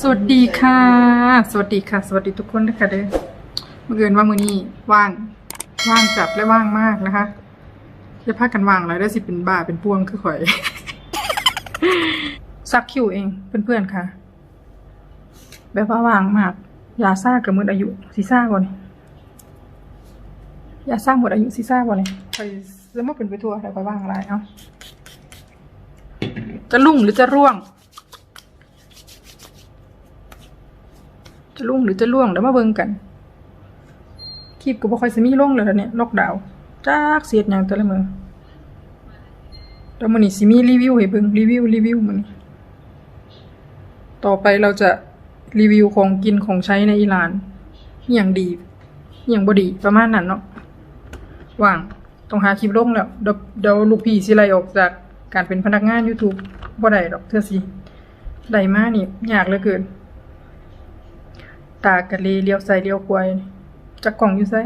สวัสดีค่ะ สวัสดีค่ะ สวัสดีทุกคนนะคะเด้อเมื่อเกินว่ามือนี้ว่าง ว่างจัดและว่างมากนะคะจะพากันว่างแล้วได้สิเป็นบ้าเป็นป่วงคือข่อย ซักคิวเองเพื่อนๆค่ะ แบบว่าว่างมาก ยาซ่ากับมืดอายุซีซ่าบ่นี่ยาซ่าหมดอายุซีซ่าบ่นี่ไปซื้อมาเป็นไปทัวร์แต่ไปว่างอะไรเอ้าจะลุ่งหรือจะร่วง จะ ลุ่งหรือจะล่วงเดี๋ยวมาเบิ่งกันคลิปก็บ่ค่อยสิมีลงเลยล่ะเนี่ยล็อกดาวน์จักเสียดหยังแต่ละมือแล้วมื้อนี้สิมีรีวิวให้เบิ่งรีวิวรีวิวมื้อนี้ต่อไปเราจะรีวิวของกินของใช้ในอิหร่านอย่างดีอย่างบดีประมาณนั้นเนาะว่างต้องหาคลิปลงแล้วเดี๋ยวเดอลูกพี่สิไลออกจากการเป็นพนักงาน YouTube บ่ได้ดอกเทื่อสิได้มานี่ยากเหลือเกิน ตากะเลเลี้ยวใส่เลี้ยวขวายจักกล่องอยู่ไส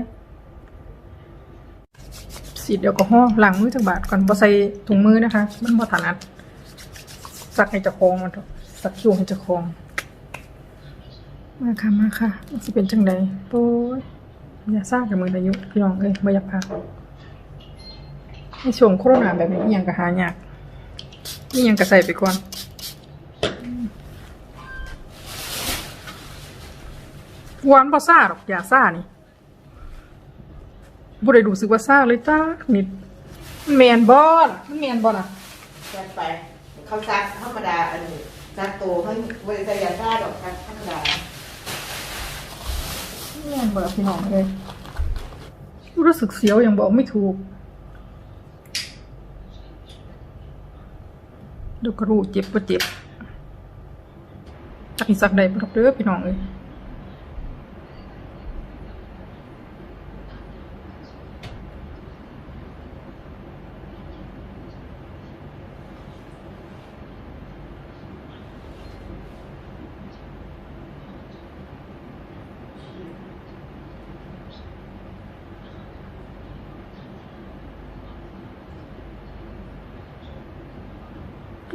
สีดแอลกอฮอล์ล้างมือจากบาทก่อนบ่ใส่ถุงมือนะคะ มันบ่ถนัดซักให้เจ้าของมันเถอะซักคิวให้เจ้าของมาค่ะมาค่ะมันสิเป็นจังใดโอ้ยอย่าซ่ากับมืออายุพี่น้องเอ้ยบ่อยากพักในช่วงโควิดแบบนี้อิหยังก็หายากอิหยังก็ใส่ไปก่อน วานบ่ซ่าหรอกอย่าซ่านี่บ่ได้รู้สึกว่าซ่าเลยจ้านิดมันแมนบ่ล่ะมันแมนบ่ล่ะแซ่บไปเขาซักธรรมดาอันนี้ซักโตเขาบริษัทยาซ่าดอกซักธรรมดามันแมนบ่ล่ะพี่น้องเอ้ยรู้สึกเสียวอย่างบอกไม่ถูกเดี๋ยวก็รู้เจ็บบ่เจ็บจักอีสักใดบ่ดอกเด้อพี่น้องเอ้ย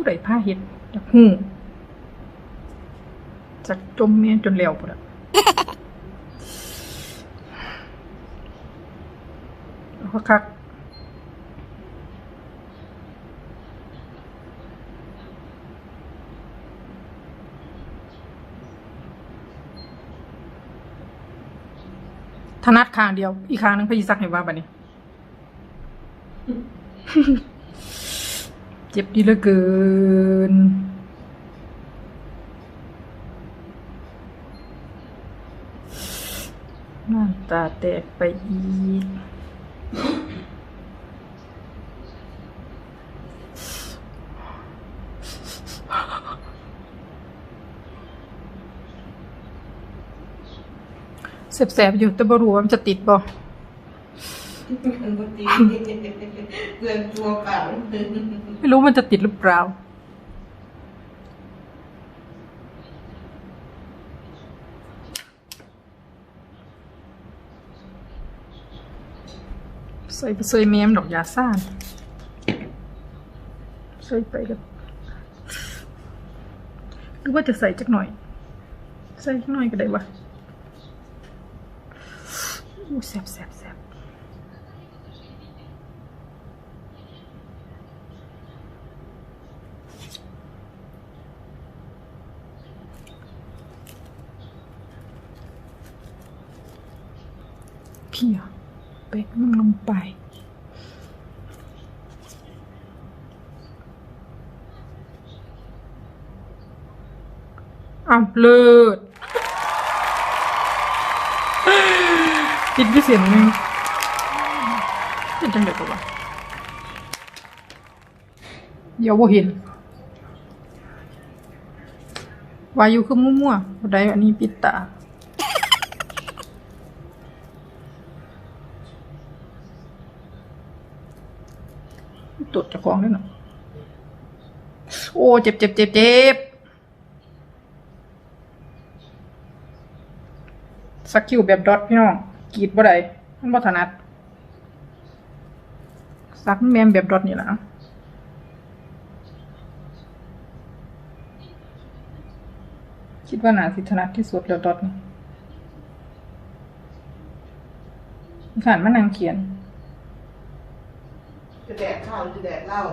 ผู้ใดพาเฮ็ดอยากฮู้จากจมแม่นจนแล้วพุ่นอะเอาคักถนัดข้างเดียว อีกข้างหนึงพยิสักให้ว่าบัดนี้ เจ็บดีเหลือเกิน หน้าตาแตกไปอีกแสบๆอยู่แต่บรู้ว่ามันจะติดบ่ เรื่องตัวเปล่าไม่รู้มันจะติดหรือเปล่าใส่ไปใส่เมมดอกยาซ่านใส่ไปกับหรือว่าจะใส่จักหน่อย ใส่จักหน่อยก็ได้วะอู้แสบแสบแสบ เพียเป๊กมันลงไปอ้าวเลิศติดด้วยเสียงหนึงเป็นจังเด็กปะวะเดี๋ยวบ่เห็นวายุคือมั่วๆบ่ได้อันนี้ปิดตา ตรวจเจ้าของด้วยเนาะโอ้เจ็บเจ็บเจ็บเจ็บสกิลแบบดอทพี่น้องกรีดบ่ได้มันบ่ถนัดซักแมมแบบดอทนี่แหละคิดว่าหนาสิถนัดที่สุดแล้วดอทนี่ผ่านมานางเขียน ข้าวจะแดกเหล้า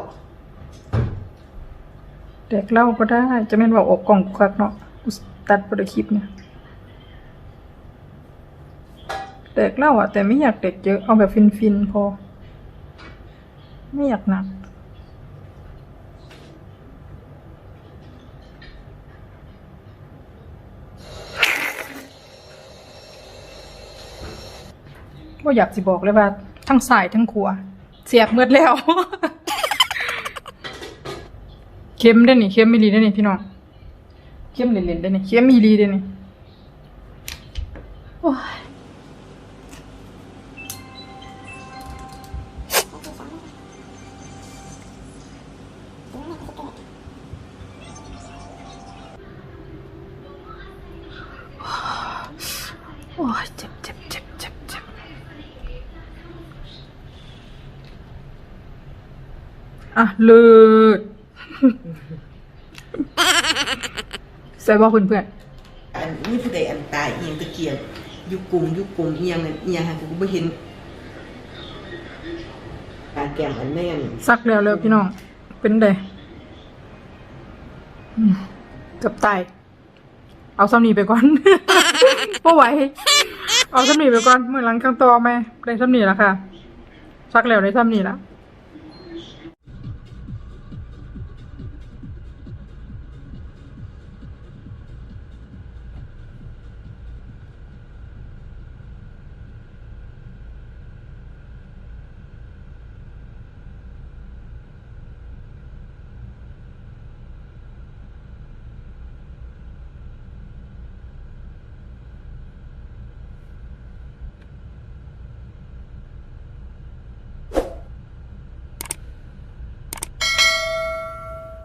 แดกเหล้าก็ได้ จะแม่นว่าออกกล่องคักเนาะกูตัดบริคลิปเนี่ยแดกเหล้าอะ แต่ไม่อยากแดกเยอะ เอาแบบฟินๆพอ ไม่อยากหนักว่าอยากสิบอกเลยว่า ทั้งสายทั้งขัว เสียบเมืดแล้ว เค็มได้นี่เค็มมีรีได้นี่พี่น้องเค็มเล่นๆได้นี่เค็มมีรีได้นี่โอ้ย อะเลิศใส่บอกเพื่อนอันนี้ผู้ใดอันตายเอียงตะเกียบอยู่กลุ่มอยู่กลุ่มเอียงอันเอียงหันกูไม่เห็นการแกมอันแม่นๆซักแล้วเลยพี่น้อง เป็นไดอืมเกับตาย เอาซ้ำนีไปก่อน ไม่ไหว เอาซ้ำนีไปก่อนเมื่อหลังข้างตัวแม่ได้ซ้ำนีแล้วค่ะซักแล้วได้ซ้ำนีแล้ว